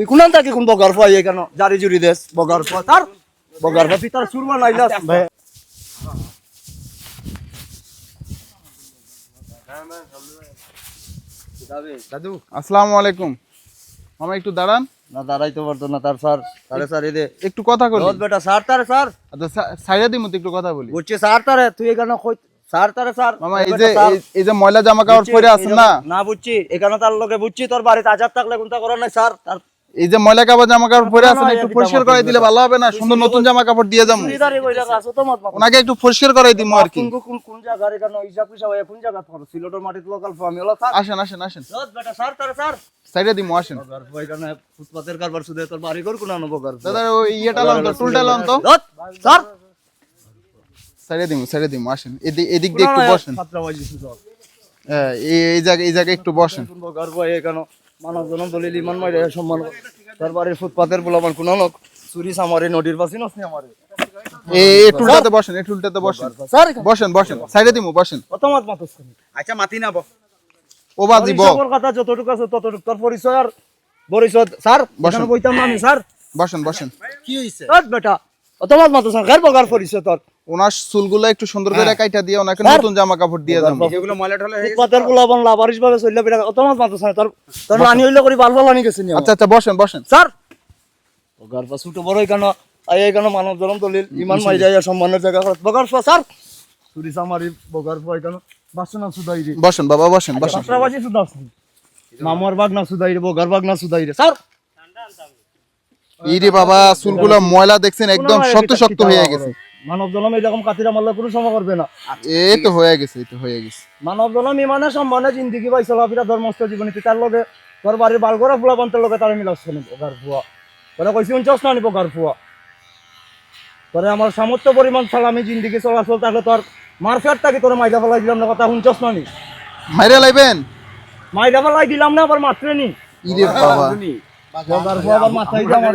তুই কোন থাকি কোন বগার পাই কেন? জারি জুরি দেশ বগার পা তার বগার পা তার সুরমা নাইলাস ভাই। দাদু আসসালামু আলাইকুম। মামা একটু দাঁড়ান। না দাঁড়াইতে পারতো না তার স্যার। সাড়ে স্যার এদে একটু কথা করি রোজ বেটা স্যার তারে স্যার। আচ্ছা দিই একটু কথা বলি। বুঝছি স্যার তারে তুই এখানে কই স্যার তারে স্যার। মামা এই যে এই- যে ময়লা জামা কাপড় পরে আছেন না? না বুঝছি এখানে তার লগে বুঝছি তোর বাড়িতে আজাদ থাকলে কোনটা করার নাই স্যার। তার এই যে ময়লা কাপড় জামা কাপড় পরে আছেন একটু পরিষ্কার করাই দিলে ভালো হবে না? সুন্দর নতুন জামা কাপড় দিয়ে যাব। ওনাকে একটু পরিষ্কার করাই দিমু আর কি। কোন কোন কোন জায়গার এখানে হিসাব হিসাব হয়ে কোন জায়গা পড়ো সিলেটের মাটিতে লোকাল ফার্ম হলো স্যার? আসেন আসেন আসেন। রোজ বেটা স্যার তারে স্যার। সাইডে দিমু আসেন। ফুটপাতের কারবার সুদে তোর বাড়ি কর কোন বগার পা। দাদা ওই ইয়েটা লান তো টুলটা লান তো। স্যার। সাইডে দিমু সাইডে দিমু আসেন। এদিক এদিক দিয়ে একটু বসেন। হ্যাঁ, এই এই জায়গায় এই জায়গায় একটু বসেন। এখানে মানব জনম দলিল ইমান মাইরে সম্মান। তোর বাড়ির ফুটপাতের বলে আমার কোন লোক চুরি সামারে নদীর পাশে নসনি আমারে এই এই টুলটাতে বসেন এই টুলটাতে বসেন। স্যার বসেন বসেন সাইডে দিমু বসেন। মত মাতস আচ্ছা মাতি না বহ ও বাজি ব। কথা যতটুকু আছে ততটুকু। তোর পরিচয় আর পরিচয় স্যার বসেন। বসেন বইতাম আমি স্যার। বসেন বসেন। কি হইছে? বেটা অত মত বগার পরিচয় তোর। ওনার চুলগুলো একটু সুন্দর করে কাইটা দিয়ে ওনাকে নতুন জামা কাপড় দিয়ে যাব যেগুলো ময়লা টলা হয়ে গেছে ফুটপাতেরগুলো বন লাভারিস ভাবে চললে বেটা অত মত মাতস তোর তোর নানি হইলে করি বাল বাল আনি গেছে নি আচ্ছা আচ্ছা বসেন বসেন। স্যার! বগার পা ছোট বড় কেন আই এখানে মানব জনম দলিল ইমান মাই যায় সম্মানের জায়গা খরচ বগার স্যার! চুরি সামারি বগার পা এখানে বাসনা সুদাই রে। বসেন বাবা বসেন বসেন। ছাত্রাবাজি সুদাস মামার বাগ না সুদাই রে বগার বাগ না সুদাই রে স্যার! ইরে বাবা চুলগুলো ময়লা দেখছেন একদম শক্ত শক্ত হয়ে গেছে। মানব জনম এরকম কাতিরা মারলে কোনো সময় করবে না। এই তো হয়ে গেছে এই তো হয়ে গেছে। মানব জনম ইমানে সম্মানে জিন্দিগি পাই চলাফিরা ধর্মস্থ জীবনী তার লগে তোর বাড়ির বালগরা ফুলা বন্তের লগে তারা মিলাচ্ছে নি বগার ফুয়া। তোরা কইছি উঞ্চস না নি বগার ফুয়া। তোরে আমার সামর্থ্য পরিমাণ সালামি জিন্দিগি চলাচল তাহলে তোর মার্কেট থাকি তোর মাইদা ফেলাই দিলাম না কথা শুনছস না নি। মাইরে লাইবেন? মাইদা ফেলাই দিলাম না আবার মাত্রে নি। ইরে বাবা। ফুয়া আবার মাথায় দিয়ে আমার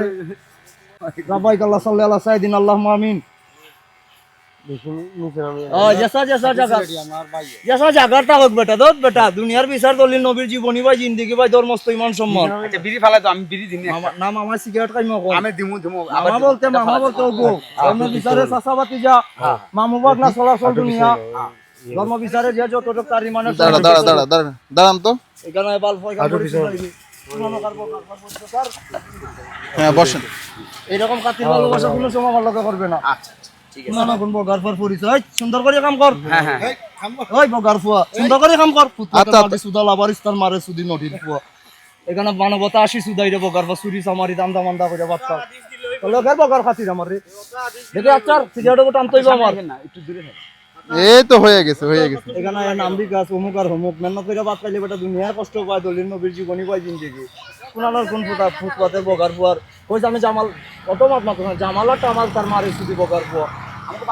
আল্লাহ সাল্লাল্লাহু আলাইহি সাইদিন আল্লাহুম্মা আমিন। দুনিয়ার বিচার দলিল নবীর জীবনী ভাই জিন্দিগি ভাই ধর্মস্থ ইমান সম্মান আচ্ছা বিড়ি ফালাই তো আমি বিড়ি দিন মামা- না মামা সিগারেট খাই মকো আমি দিমু দিমু। মামা বলতে মামা বলতে ওগো ধর্ম বিচারে চাচাবাতি যা মামু বাগ না চলাচল দুনিয়া। ধর্ম বিচারে যে যতটুকু তার ইমানের দাঁড়া দাঁড়া দাঁড়া দাঁড়া দাঁড়ান তো। এখানে বাল ফয় হ্যাঁ বসেন। এরকম কাতির ভালোবাসা কোনো সময় আমার লগে করবে না। আচ্ছা ঠিক না কোন বগার পর পরিচয় সুন্দর করে কাম কর। হ্যাঁ হ্যাঁ। ওই বগার ফুয়া সুন্দর করে কাম কর। আচ্ছা, আচ্ছা। আচ্ছা। সুদা লাভার ইস্তার মারে সুদি নদীর ফুয়া এখানে মানবতা আসি সুদাই রে বগার পর চুরি সামারি দাম দামান্দা করে বাচ্চা। লোকের বগার খাতির আমার রে। দেখে আচ্ছা সিগারেট টানতেই আমার একটু দূরে এই তো হয়ে গেছে হয়ে গেছে। এখানে নামবি গাছ অমুক আর হমুক মেহনত করে বাদ পাইলে বেটা দুনিয়ার কষ্ট পায় দলিল নবীর জীবনী পায় জিন্দিগি। কোন ফুটা ফুটপাতে বগার ফুয়ার কইছে আমি জামাল কত মাত মাত টামাল তার মারে শুধু বগার ফুয়া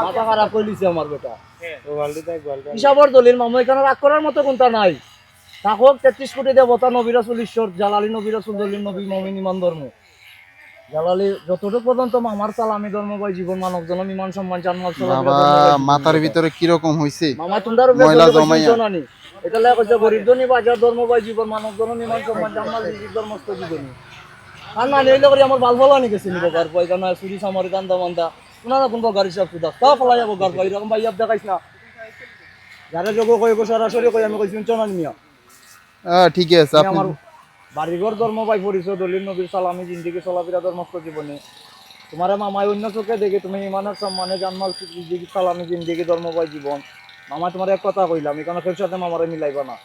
মাথা খারাপ করে লিছে আমার বেটা। হিসাবর দলিল মামু এখানে রাগ করার মতো কোনটা নাই। থাকুক তেত্রিশ কোটি দেবতা নবীরা চল্লিশর জালালি নবীরা দলিল নবী মমিন ইমান ধর্ম। জালালি যতটুকু পর্যন্ত মামার সালামি ধর্ম পাই জীবন মানব জনম ইমান সম্মান জানমাল বাবা মাথার ভিতরে কীরকম হইছে? মামা তোমরা ময়লা জমাইয়া। জমাইয়া এটা গরিব জনী বাজার ধর্ম জীবন মানব ধর্ম নিমান সম্মান ধর্মস্থ জীবনী আর না নিলে করে আমার ভালো ভালো আনি গেছে নিব চুরি সামরি দান্দা ওনারা কোন গাড়ি হিসাব সুদা তা ফলাই যাব পাই এরকম ভাই দেখাইছ না। যারা যোগ কই গো সরাসরি কই আমি কইছি চনা নিয়া। হ্যাঁ ঠিক আছে আপনি আমার বাড়িঘর ধর্ম পাই পরিচয় দলিল নবীর সালামি জিন্দিগি চলাফেরা ধর্মস্থ জীবনে তোমার মামাই অন্য চোখে দেখে তুমি ইমানের সম্মানে জানমাল জিন্দিগি সালামি জিন্দিগি ধর্ম পাই জীবন মামা তোমার এক কথা কইলাম এখানে কেউ সাথে মামারে মিলাইবা না।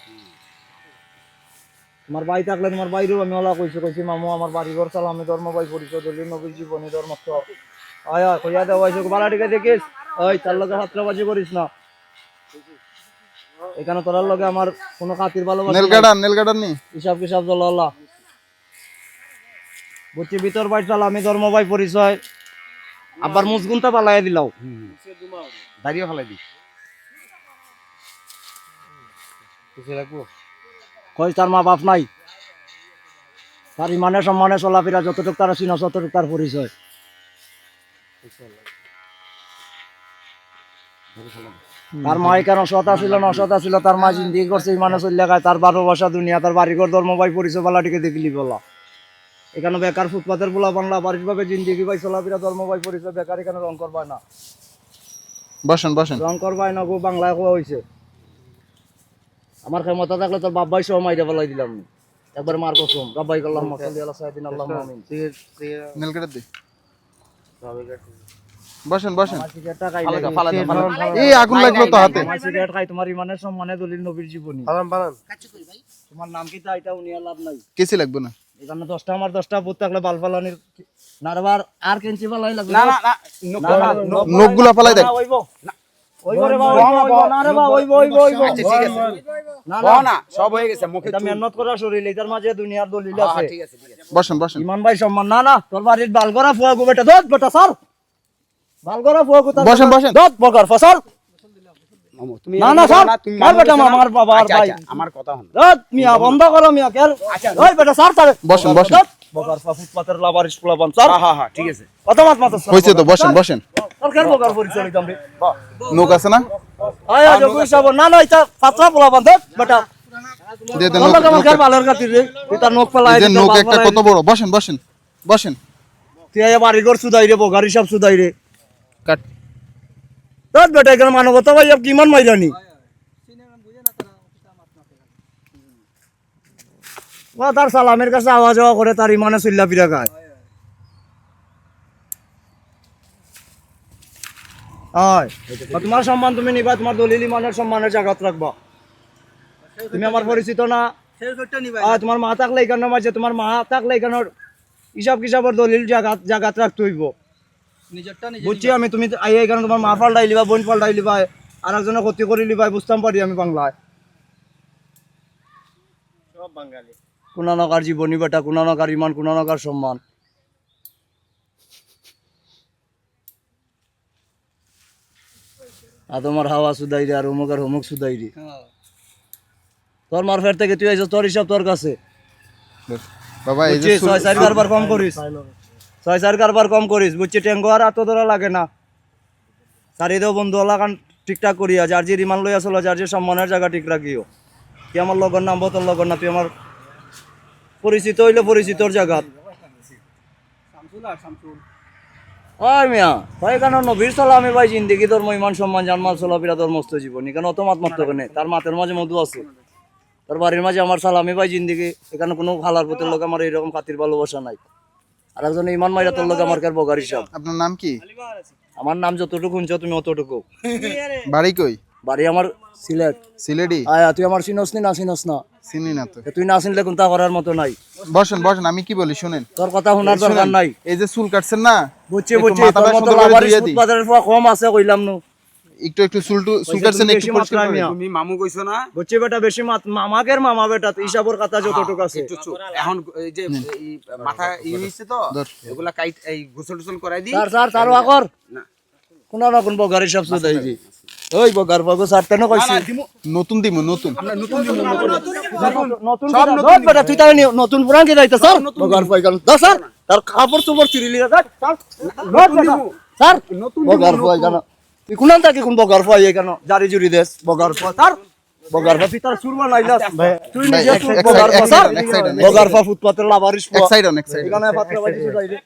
তোমার বাড়ি থাকলে তোমার বাইরেও আমি ওলা কইছি কইছি মামু আমার বাড়িঘর সালামি ধর্ম পাই পরিচয় দলিল নবীর জীবনী ধর্মস্থ আয়া কইয়া দেওয়া হয়েছে বালাটিকে দেখিস? ওই তার লগে হাতরাবাজি করিস না। এখানে তোরার লগে আমার কোনো খাতির ভালোবাসা নাই। নেলগাডার নেলগাডার নি? হিসাব কিসাব জল্লাহ বুঝছি ভিতর বাই চাল আমি ধর্ম ভাই পরিচয়। আবার মুসগুনটা পালাই দিলাও। দাঁড়িয়ে ফালাই দি। কই তার মা বাপ নাই। তার ইমানে সম্মানে চলাফেরা যতটুক তার চিনা ততটুক তার পরিচয়। তার মা কেন সতা ছিল না অসতা ছিল তার মা জিন্দিগি করছে ইমানে চললে গায় তার বারো বাসা দুনিয়া তার বাড়িঘর ধর্ম ভাই পরিচয় বলাটিকে দেখলি বলা। এখানে বেকার ফুটপাতের পোলা বাংলা বাড়িভাবে জিন্দিগি পাই চলাফেরা ধর্ম পাই পরিচয় বেকার এখানে রং করবাই না। বসেন বসেন। রং করবাই না গো বাংলায় কোয়া হয়েছে আমার ক্ষমতা থাকলে তোর বাবাই সহ মাইরে ফেলাই দিলাম। একবার মার কসম রাব্বাই আল্লাহ মাসাল্লি আল্লাহ সাইদিন আল্লাহ আমিন। নেল কেটে দে বসেন বসেন। এই আগুন লাগল তো হাতে তোমার ইমানের সম্মানে দলিল নবীর জীবনী তোমার নাম কি তা এটা উনিয়া লাভ নাই কেসি লাগবে না এখানে দশটা আমার দশটা বুথ থাকলে বাল ফালানির নারবার আর কেঞ্চি ফালাই লাগবে না না নখগুলা ফালাই দেখ না, ওইব। ওইব রে বাবা, ওইব, ওইব, না রে বাবা, ওইব, ওইব, ওইব। আচ্ছা ঠিক আছে না, ও না, না সব হয়ে গেছে মুখে এটা মেহনত করা শরীর এটার মাঝে দুনিয়ার দলিল হ্যাঁ, আছে ঠিক আছে ঠিক আছে বসেন বসেন ইমান ভাই সম্মান না না তোর বাড়ির বাল করা ফুয়া গো বেটা দত বেটা স্যার বসেন, বসেন। দত বকার ফসল। না, না, স্যার। মার বেটা, আমার বাবা, আর ভাই। আমার কথা হন দত মিয়া বন্ধ করো মিয়া কের। ওই বেটা স্যার স্যার। বসেন, বসেন। দত বকার ফুটপাতের লাভারিস পোলা বান স্যার। হ্যাঁ হ্যাঁ ঠিক আছে। কত মাত মাত হয়েছে তো বসেন বসেন। তোর কেন পরিচয় দিতাম রে নৌক আছে না? আয় আজ কই সব না না এটা পোলা বান দত বেটা। নৌক- ভালোর রে? একটা কত বড়? বসেন বসেন বসেন। তুই আয় বাড়ি ঘর সুদাই রে বগার হিসাব সুদাই রে। কাট। দত বেটা এখানে মানবতা ভাই কিমান মাইরানি ও, তার সালামের কাছে আওয়াজ যাওয়া করে, তার ইমানে চল্লা পিরা গায় হয় বা তোমার সম্মান তুমি নিবা, তোমার দলিল ইমানের সম্মানের জায়গাত রাখবা। তুমি আমার পরিচিত না। তোমার মা থাকলে এখানে মাঝে তোমার মা থাকলে এখানে হিসাব কিসাবের দলিল জাগাত জাগাত রাখতে হইব। বুঝছি আমি তুমি আই তোমার মা পাল্টাই লিবা বোন পাল্টাই লিবা আর একজনের ক্ষতি করে লিবা বুঝতাম পারি আমি বাংলায়। কুনানকার জীবনী বেটা কুনানকার ইমান কুনানকার সম্মান। আর তোমার হাওয়া আর অমুক আর অমুক রে। তোর মার ফের থেকে তুই তোর হিসাব তোর কাছে। বাবা এই যে ছয় চার কারবার কম করিস। ছয় চার কারবার কম করিস বুঝছি? টেঙ্গো আর এত ধরা লাগে না। চারিদেও বন্ধু লাগান ঠিকঠাক করিয়া যার যে রিমান লইয়া চলো যার যে সম্মানের জায়গা ঠিক রাখিও। তুই আমার লগর নাম তোর লগর না তুই আমার পরিচিত হইলে পরিচিতর জায়গা। ওই মিয়া ভাই কেন নবীর সালামে ভাই জিন্দিগি ধর্ম ইমান সম্মান জানমাল চলাফেরা মস্ত জীবন। এখানে অত মাত মাত্র কেনে তার মাতের মাঝে মধু আছে। তার বাড়ির মাঝে আমার সালামি ভাই জিন্দিগি। এখানে কোনো খালার পুতের লোক আমার এরকম খাতির ভালোবাসা নাই। আর একজন ইমান মাইরা তোর লোক আমার আপনার নাম কি? আমার নাম যতটুকু শুনছো তুমি অতটুকু। বাড়ি কই? বাড়ি আমার সিলেট। সিলেটি? আয়া তুই আমার চিনস না চিনস না? চিনি না তো। তুই না চিনলে কোনটা করার মতো নাই। বসেন বসেন আমি কি বলি শুনেন। তোর কথা শোনার দরকার নাই। এই যে চুল কাটছেন না বুঝছে বুঝছে তোর মতো লাভারিস পর কম আছে কইলাম নু। একটু একটু একটু পরিষ্কার করে তুমি মামু কইছো না? বুঝছি বেটা বেশি মাত মামাকের মামা বেটা তো হিসাবর কথা যতটুকু আছে। এখন এই যে মাথা ই হইছে তো এগুলা কাইট এই গোসল টোসল করাই দি স্যার স্যার স্যার আকর না। কোন না কোন বগার হিসাব সুদাই দি ওই বগার বগো স্যার তেন কইছি। নতুন দিমু নতুন। আমরা নতুন দিমু নতুন নতুন সব নতুন বেটা তুই তাই নতুন পুরান কি দাইতা স্যার? বগার পাই দা স্যার তার কাপড় চোপড় চিরিলি স্যার। স্যার। গেল তুই কোন বগার পাই কেন জারি জুরি দেশ বগার পা স্যার বগার পা তুই তার সুরমা নাইলাস তুই নিজে তুই বগার স্যার। এক বগার পা ফুটপাতের লাভারিস এক সাইড অন এক সাইড। এখানে পাত্র বাড়ি দে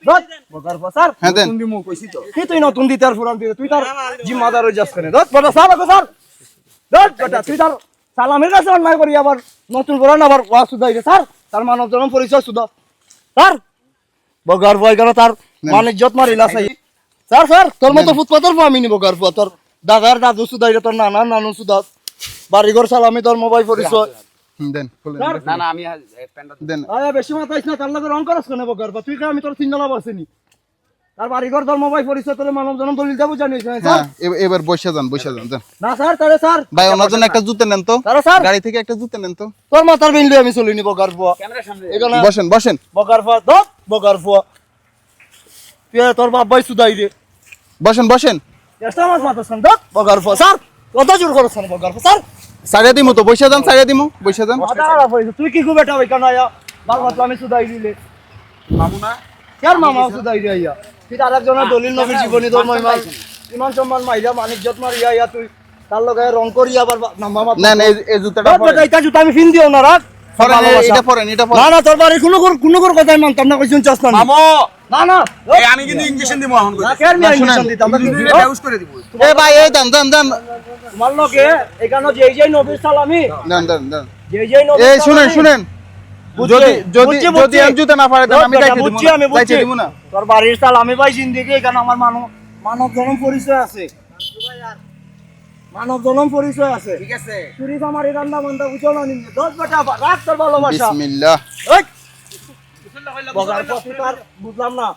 বগার স্যার। হ্যাঁ দিমু কইছি তো। কি তুই নতুন দিতে আর পুরান দিতে? তুই তার জিম্মাদার হয়ে যাস কেন? ধর বেটা স্যার আগে স্যার। ধর বেটা তুই তার সালামের কাছে অন্যায় করি আবার নতুন পুরান আবার ওয়া সুদাই রে স্যার। তার মানব জনম পরিচয় সুদা স্যার। বগার বয় গেল তার ইজ্জত মারিলা সাই স্যার স্যার তোর মতো ফুটপাতের আমি নিব বগার পর তোর দাদার দাদু সুদাই তোর নানা নানু সুদাস বাড়িঘর সালামি তোর মোবাইল পরিচয়। দেন খুলেন, স্যার। দেন, না না আমি প্যান্ডা দেন। আয়া বেশি মাথাইস না তার লগে রং করস কেন বগার তুই কে আমি তোর চিন্তা পারছিনি তার বাড়িঘর তোর মোবাইল পরিচয় তোর মানব জনম দলিল দেবো জানিস স্যার। হ্যাঁ এ- এবার বসে যান বসে যান যান না স্যার তাহলে স্যার। ভাই ওনার জন্য একটা জুতে নেন তো। তাহলে স্যার। গাড়ি থেকে একটা জুতে নেন তো। তোর মাথার বিনলে আমি চলি ক্যামেরার সামনে। বসেন বসেন। তুই তোর বাপ ভাই সুদাই রে বসেন বসেন। চেষ্টা মাছ মাথার সান দত বগার ফুয়া স্যার কত জোর করছ বগার স্যার। সারিয়া দিমু তো বসে যান সারিয়া দিমু বসে যান। তুই কি খুব এটা আয়া। বাল বাতলা আমি সুদাই দিলে। মামু না কার মামা সুদাই রে আইয়া তুই তার একজনের দলিল নবীর জীবনী তোর মহিমা ইমান সম্মান মাইরা মানিজ্জত মারিয়া আইয়া তুই। তার লগে রং করি আবার নাম্বা মাত নেন এই এই জুতাটা এটা জুতা আমি ফিন দিও না রাখ। পরেন ভালোবাসা। এটা পরেন এটা না না তোর বাড়ি কোনো কোনো- কোনো কোনো কথাই মানতাম না কইছুন চাস না না না এই আমি কিন্তু ইনজেকশন দিব এখন না কেন আমি শুনেন। দিতাম না করে দিব। এ ভাই এই তোমার লগে এখানে যেই যেই নবীর সালামি। দেন দেন দেন। যেই যেই নবীর এই শুনেন শুনেন। যদি যদি বুঝছি, যদি বুঝছি। জুতা না পারে আমি দিব বুঝছি আমি বুঝছি। যাইতে দিব না। তোর বাড়ির সালামি ভাই জিন্দিগি এখানে আমার মানব মানব জনম পরিচয় আছে। মানব জনম পরিচয় আছে। ঠিক আছে। চুরি আমার রান্না বান্ধা বুঝো না নিয়ে দশ বেটা রাখ তোর ভালোবাসা। বিসমিল্লাহ। বগার পথে বুঝলাম না।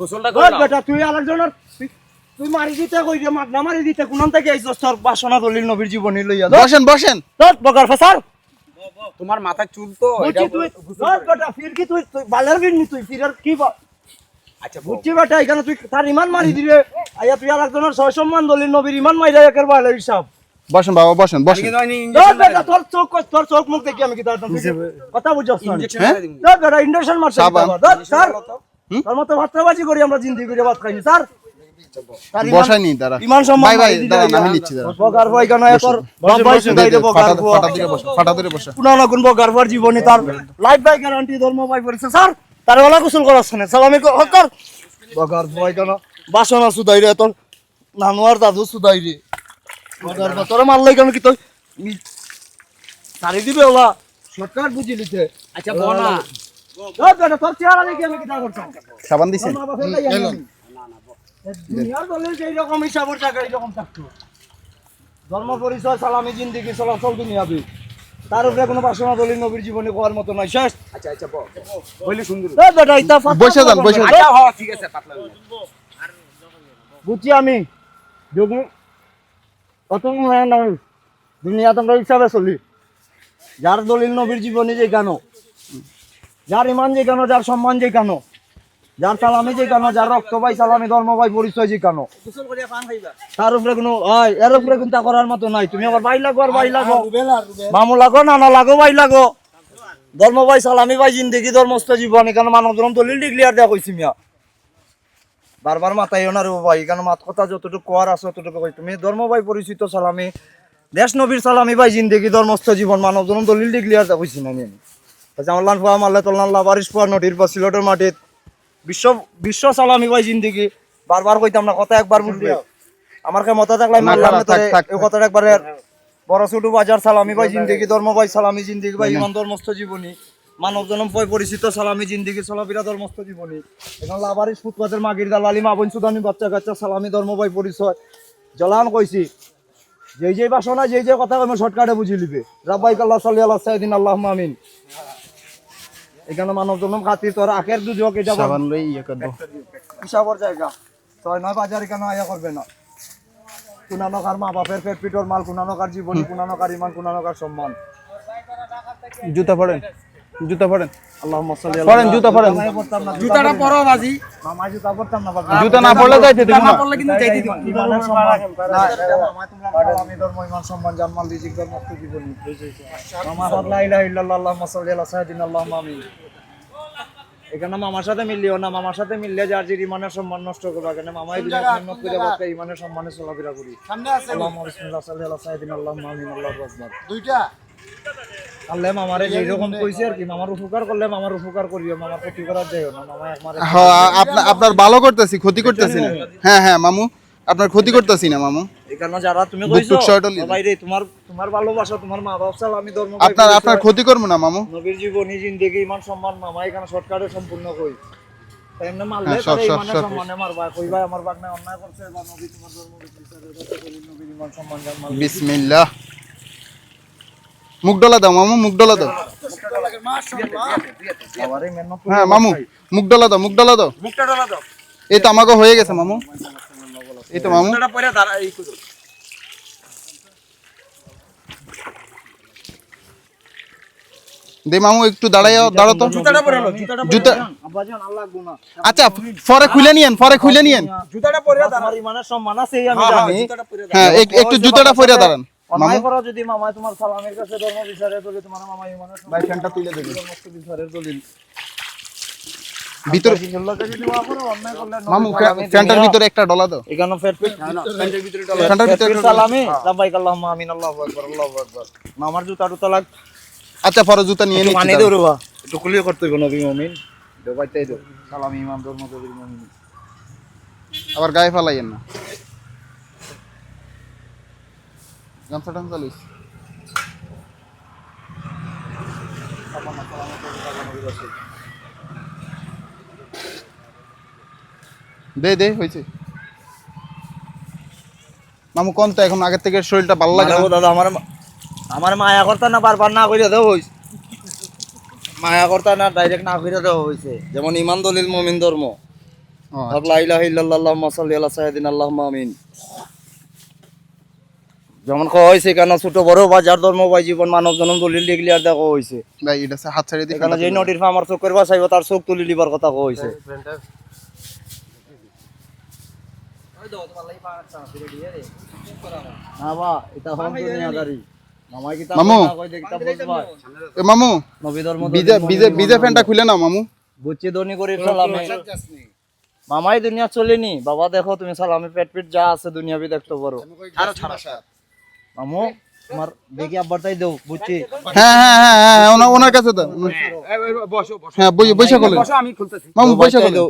গোসলটা দশ বেটা তুই আরেকজনের তুই- তুই মারি দিতে কই রে মাগ না মারি দিতে? কোন থেকে আইছস তোর বাসনা দলিল নবীর জীবনী লইয়া? বসেন বসেন। দশ বগার ফাসার। তোমার মাথার চুল তো বুঝছি তুই বেটা ফির কি তুই বালের বিনি তুই ফিরার কি বুঝছি বেটা এখানে তুই তার ইমান মারি দিলে আইয়া তুই আরেকজনের ছয় সম্মান দলিল নবীর ইমান মাইরা একের বালে হিসাব। বসেন বাবা বসেন বসেন। কিন্তু আমি দশ ইনজেকশন বেটা তোর চোখ তোর চোখ মুখ দেখি আমি কি তার কথা বুঝছস না। ইনজেকশন? দিব। দশ বেটা ইন্ডাকশন মারছে সাবান। দশ স্যার তার মতো ভাতবাজি করি আমরা জিন্দি করে ভাত খাইনি। স্যার তার ইমান- বসাই নি দাঁড়া। ইমান সম্মান ভাই ভাই মারি দিলে দাঁড়ান আইয়া। আমি নিচ্ছি দাঁড়ান। বগার ভাই কেন তোর ভাই শুধাই বগার ফাটা বুয়া। ফাটা ফাটা ধরে বসো কোন না কোন বগার জীবনে তার লাইফ বাই গ্যারান্টি ধর্ম ভাই পড়ছে স্যার তার ওলা গোসল করাছ না সালামি হকর বগার ভাই কেন? বাসনা সুদাই রে তোর। নানুয়ার দাদু সুদাই রে। বগার ভাই তোর মারলাই কেন কি তুই সারি দিবে ওলা। শর্টকাট বুঝি লিতে আচ্ছা বনা তোর চেহারা দেখি আমি সাবান আমি। দুনিয়ার দলিল যেই রকম হিসাবের টাকা এইরকম থাকতো। ধর্ম পরিচয় সালামি জিন্দিগি চলাচল দুনিয়াবি। তার উপরে কোনো বাসনা দলিল নবীর জীবনে কোয়ার মতো নাই শেষ। আচ্ছা আচ্ছা বল। বলি সুন্দর। বেটা ইতা বসে যান, বসে যান। আচ্ছা হ্যাঁ ঠিক আছে পাতলা হয়ে বুঝছি আমি। যুগ মনে নাই। দুনিয়া তোমরা হিসাবে চলি। যার দলিল নবীর জীবনী যে কেন যার ইমান যে কেন যার সম্মান যে কেন যার সালামি যে কেন? যার রক্ত ভাই সালামি ধর্ম ভাই পরিচয় যে কেন? তার উপরে কোনো এর উপরে কিন্তু করার মতো নাই। তুমি আবার ভাই লাগো আর ভাই লাগো। মামু লাগো নানা লাগো ভাই লাগো। ধর্ম ভাই সালামি ভাই জিন্দেগি ধর্মস্থ জীবন। এখানে মানব ধর্ম দলিল ডিক্লিয়ার দেওয়া কইছি মিয়া। বারবার মাথায় না রে ভাই এখানে মাত কথা যতটুকু কর আছে ততটুকু কই। তুমি ধর্ম ভাই পরিচিত সালামি দেশ নবীর সালামি ভাই জিন্দেগি ধর্মস্থ জীবন মানব ধর্ম দলিল ডিক্লিয়ার দেওয়া কইছি না আমি। জামাল্লান ফুয়া মাল্লা তল্লাল্লা বারিশ ফুয়া নদীর পর সিলটের মাটিত। বিশ্ব বিশ্ব সালামি ভাই জিন্দেগি? বারবার কইতাম না কথা একবার বুঝবে আমার কাছে মতো থাকলে মারলাম না তোরে। এই কথাটা একবার বড় ছোট বাজার সালামি ভাই জিন্দেগি ধর্ম ভাই সালামি জিন্দেগি ভাই ইমান ধর্মস্থ জীবনী। মানব জনম পয় পরিচিত সালামি জিন্দেগি চলাফেরা ধর্মস্থ জীবনী। এখন লাভারিস ফুটপাতের মাগির দালালি মা বোন সুদানি বাচ্চা কাচ্চা সালামি ধর্ম ভাই পরিচয়। জলান কইছি যেই যেই বাসনা যেই যে কথা আমি শর্টকাটে বুঝি লিবে। রাব্বাইক আল্লাহ সাল্লি আল্লাহ সাইদিন আল্লাহ আমিন। এখানে মানব জনম খাতি তোর আখের দুজক এটা। সাবান লই ইয়ে করব। হিসাবর জায়গা। ছয় নয় বাজার এখানে আয়া করবে না। কুনানকার মা বাপের পেট পিটর মাল কুনানকার জীবনী কুনানকার ইমান কুনানকার সম্মান। জুতা পড়েন জুতা মসাল্লি পরেন, জুতা পরেন। জুতাটা পরো বাজি মামাই জুতা না বাবা জুতা না পড়লে যাইতে দিব না না কিন্তু যাইতে দিব না। ইমানের সম্মান না, এটা মামাই তোমরা বলো, আমি ধর্ম ইমান সম্মান জানমাল রিজিক ধর্ম মুক্ত জীবনী মামা সাদ লা ইলাহা ইল্লাল্লাহ আল্লাহুম্মা সাল্লি আলা সাইয়্যিদিনা আল্লাহুম্মা আমিন এখানে মামার সাথে মিললিও না মামার সাথে মিললে যার যে ইমানের সম্মান নষ্ট করবে কেন মামাই মেহনত করে বাচ্চা ইমানের সম্মানে চলাফেরা করি আল্লাহুম্মা বিসমিল্লাহ সাল্লি আলা সাইয়্যিদিনা আল্লাহুম্মা আমিন আল্লাহু আকবার দুইটা আল্লাহ মামারে যেই কইছে আর কি মামার উপকার করলে মামার উপকার করিও মামার ক্ষতি করার যাইও না মামা একমারে হ্যাঁ আপনার আপনার ভালো করতেছি ক্ষতি করতেছি না। হ্যাঁ হ্যাঁ মামু আপনার ক্ষতি করতেছি না মামু। এখানে যারা তুমি কইছো টুক short হলি। ভাই রে তোমার তোমার ভালোবাসা তোমার মা বাপ সাল আমি ধর্ম আপনার আপনার ক্ষতি করব না মামু। নবীর জীবনী জিন্দেগি ইমান সম্মান মামা এখানে শর্টকাটে সম্পূর্ণ কই এমনি মারলে হ্যাঁ। সম্মানে মারবা কই ভাই আমার বাগনা অন্যায় করছে বা নবী তোমার ধর্ম বিসমিল্লাহ। মুখ ডলা দাও মামু মুখ ডলা দাও। হ্যাঁ মামু মুখ ডলা দাও মুখ ডলা দাও। মুখটা ডলা দাও। এই তো আমাকে হয়ে গেছে মামু। এই তো মামু। জুতাটা পরে দাঁড়া এই করো দে মামু একটু দাঁড়াইও দাঁড়াও তো। জুতাটা পরে নাও জুতাটা জুতা আচ্ছা পরে খুলে নিয়েন পরে খুলে নিয়েন। জুতাটা পরে দাঁড়া আমার ইমানের সম্মান আছে এই আমি হ্যাঁ হ্যাঁ হ্যাঁ এক- একটু জুতাটা পরে দাঁড়ান। অন্যায় করো যদি মামা তোমার সালামের কাছে ধর্ম বিচারে তবে তোমার মামা ইমানের ভাই ফ্যানটা তুলে ভিতরে অন্যায় করলে নবী মামু ফ্যানটার ভিতরে একটা ডলা দাও। এখানে ভিতরে ফ্যানটার ভিতরে ফেট ডলা। সালামি? লাব্বাইক আল্লাহুম্মা আমিন আল্লাহু আকবার আল্লাহু আকবার। মামার জুতা টুতা লাগ। আচ্ছা পরে জুতা নিয়ে নিচ্ছি পানি তাহলে। দেও রবা একটু কুলিও করতে নবী মমিন। সালাম ইমাম ধর্ম নবীর মমিন। আবার গায়ে ফেলাইয়েন না। গামছা টামছা লইস। দে দে হয়েছে মামু কোন তো এখন আগের থেকে শরীরটা ভালো লাগে দাদা আমার আমার মায়া কর্তা না বারবার না কইরা দেও হইছে। মায়া কর্তা না ডাইরেক্ট না কইরা দেওয়া হইছে। যেমন ইমান দলিল মমিন ধর্ম। হক লা ইলাহা ইল্লাল্লাহ আল্লাহুম্মা সাল্লি আলা সাইয়্যিদিনা আল্লাহুম্মা আমিন। যেমন কওয়া হয়েছে কেন ছোট বড় বা যার ধর্ম বা জীবন মানব জনম দলিল লিখলি আর দেখো হয়েছে ভাই এটা সে হাত ছেড়ে দিয়ে এখানে যে নদীর ফা আমার চোখের বাসাইব তার চোখ তুলি লিবার কথা মামু। মামু। বিজে ফ্যানটা খুলে নাও মামু? বুঝছি ধনী করে সালামে মামাই দুনিয়া চলেনি বাবা দেখো তুমি সালামে পেট পেট যা আছে দুনিয়া বি দেখতে পারো মামু তোমার দেখি দেও বুঝছি হ্যাঁ হ্যাঁ হ্যাঁ হ্যাঁ ওনার কাছে তো বসো বসো হ্যাঁ বসো আমি খুলতেছি মামু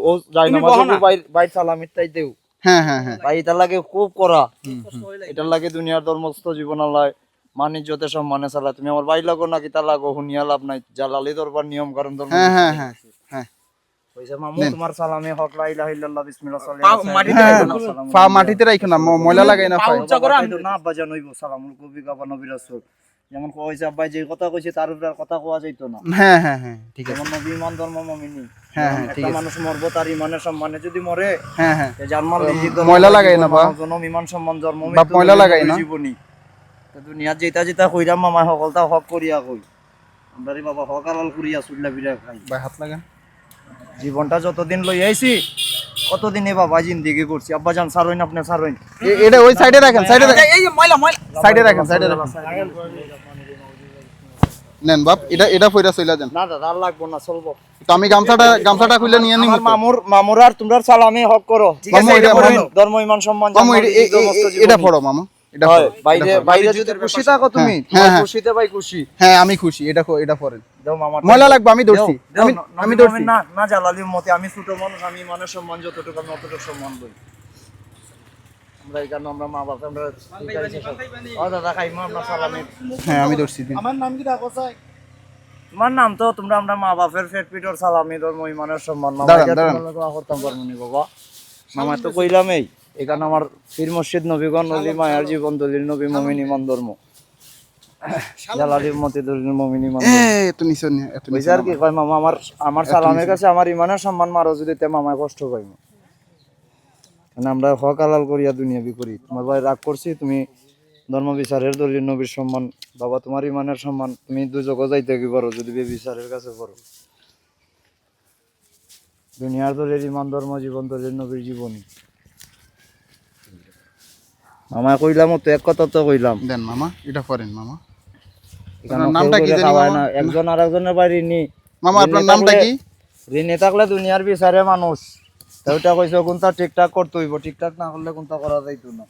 ও যাই না বাইর বাইর সালামির তাই দেও হ্যাঁ হ্যাঁ হ্যাঁ ভাই এটা লাগে খুব করা এটার লাগে দুনিয়ার ধর্মস্থ জীবন আল্লাহ মানিজ্যতে সম্মানে চালা তুমি আমার বাই লাগো নাকি তা লাগো শুনিয়া লাভ নাই জালালি দরবার নিয়ম কারণ ধর্ম হ্যাঁ হ্যাঁ হ্যাঁ হ্যাঁ মাটিতে হ্যাঁ রাখো না। পা মাটিতে রাখো না ম- ময়লা লাগাই না পাই উচ্চ করো, না আব্বা জানইব সালামুল কবি গাবা নবী রাসূল। যেমন কইছে আব্বা যে কথা কইছে তার উপরে আর কথা কোয়া যাইতো না। হ্যাঁ হ্যাঁ হ্যাঁ ঠিক আছে। যেমন নবী ইমান ধর্ম মুমিনি। হ্যাঁ, হ্যাঁ, একটা মানুষ মরবো তার ইমানের সম্মানে যদি মরে হ্যাঁ হ্যাঁ। জানমাল ময়লা লাগাই না বা? জনম ইমান সম্মান জন্ম বাপ ময়লা লাগাই না? জীবনী। তা দুনিয়াত যেটা যেটা কইরাম মামা সকলটা হক করিয়া কই। আমরারি বাবা হক আলাল করিয়া চুল্লা বিরা খাই। ভাই হাত লাগান। জীবনটা যতদিন লই আইছি কতদিন কতদিনে বাবা জিন্দিগি করছি আব্বা জান সারইন আপনি সারইন এ- এটা ওই সাইডে রাখেন সাইডে রাখেন এই যে ময়লা ময়লা সাইডে রাখেন সাইডে রাখেন নেন বাপ এটা এটা ফইরা চইলা যান না দাদা আর লাগবো না চলবো তো আমি গামছাটা গামছাটা খুলে নিয়ে আমার মামুর মামুর আর তোমরা সালামি হক করো ঠিক মামু, আছে এটা। ধর্ম ইমান সম্মান মামু এটা- এ- এ-। পড়ো মামু এটা বাইরে বাইরে যদি খুশি থাকো তুমি তোমার। খুশিতে ভাই খুশি। হ্যাঁ আমি খুশি এটা এটা পড়েন ময়লা লাগবে আমি ধরছি। আমি আমি ধরছি। না না জালালির মতে আমি ছোট মানুষ আমি মানের সম্মান যতটুকু আমি অতটুকু সম্মান করি। আমরা এখানে আমরা মা আমরা। ও দাদা খাইমো আমরা সালামি। হ্যাঁ আমি ধরছি দিন। তোমার নাম তো তোমরা আমরা মা বাপের পেট পিটর সালামি ধর্ম ইমানের সম্মান। মামা। করতাম পারব বাবা। মামা তো কইলামই এখানে আমার পীর মসজিদ নবীগণ মায়ার জীবন দলিল নবী মমিন ইমান ধর্ম। জালালির মতে দলিল মমিন ইমান এত নিচে এত নিচে আর কি? কয় মামা আমার আমার সালামের কাছে আমার ইমানের সম্মান মারো যদি তে মামায় কষ্ট পাইব। মানে আমরা হক হালাল করিয়া দুনিয়া বি করি। তোমার ভাই রাগ করছি তুমি ধর্ম বিচারের দলীয় নবীর সম্মান। বাবা তোমার ইমানের সম্মান তুমি দুজক যাইতে কি পারো যদি বিচারের কাছে পড়ো দুনিয়ার দলের ইমান ধর্ম জীবন দলের নবীর জীবনী। মামা কইলাম তো এক কথা তো কইলাম। দেন মামা এটা পড়েন মামা। নামটা কি জানি মামা? একজন আর একজনের বাড়ি নি। মামা আপনার নামটা কি? ঋণে থাকলে দুনিয়ার বিচারে মানুষ। তা ওইটা কইছো কোনটা ঠিকঠাক করতে হইব ঠিকঠাক না করলে কোনটা করা যাইতো না।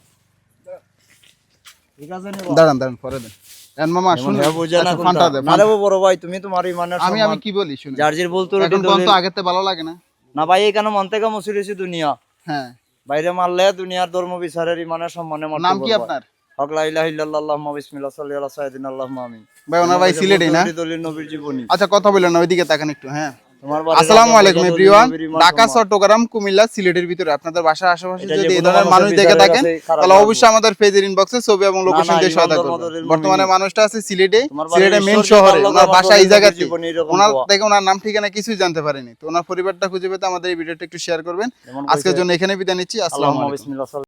ঠিক আছে দাঁড়ান দাঁড়ান পরে দেন। দুনিয়া। হ্যাঁ। বাইরে মারলে দুনিয়ার ধর্ম বিচারের ইমানের সম্মানে নাম কি। আপনার? আচ্ছা কথা বললেন না ওইদিকে তাকান একটু হ্যাঁ। আসসালামু আলাইকুম এভরিওয়ান ঢাকা চট্টগ্রাম কুমিল্লা সিলেটের ভিতরে। আপনাদের বাসার আশেপাশে যদি এই ধরনের মানুষ দেখে থাকেন তাহলে অবশ্যই আমাদের পেজের ইনবক্সে ছবি এবং লোকেশন দিয়ে সহায়তা করবেন। বর্তমানে মানুষটা আছে সিলেটে সিলেটের ঈশ্বর শহরে। ওনার বাসা এই জায়গাতে। ওনার। থেকে ওনার নাম ঠিকানা কিছুই জানতে পারেনি। তো ওনার পরিবারটা খুঁজে পেতে আমাদের এই ভিডিওটা একটু শেয়ার করবেন। আজকের জন্য এখানে বিদায় নিচ্ছি। আসসালামু আলাইকুম।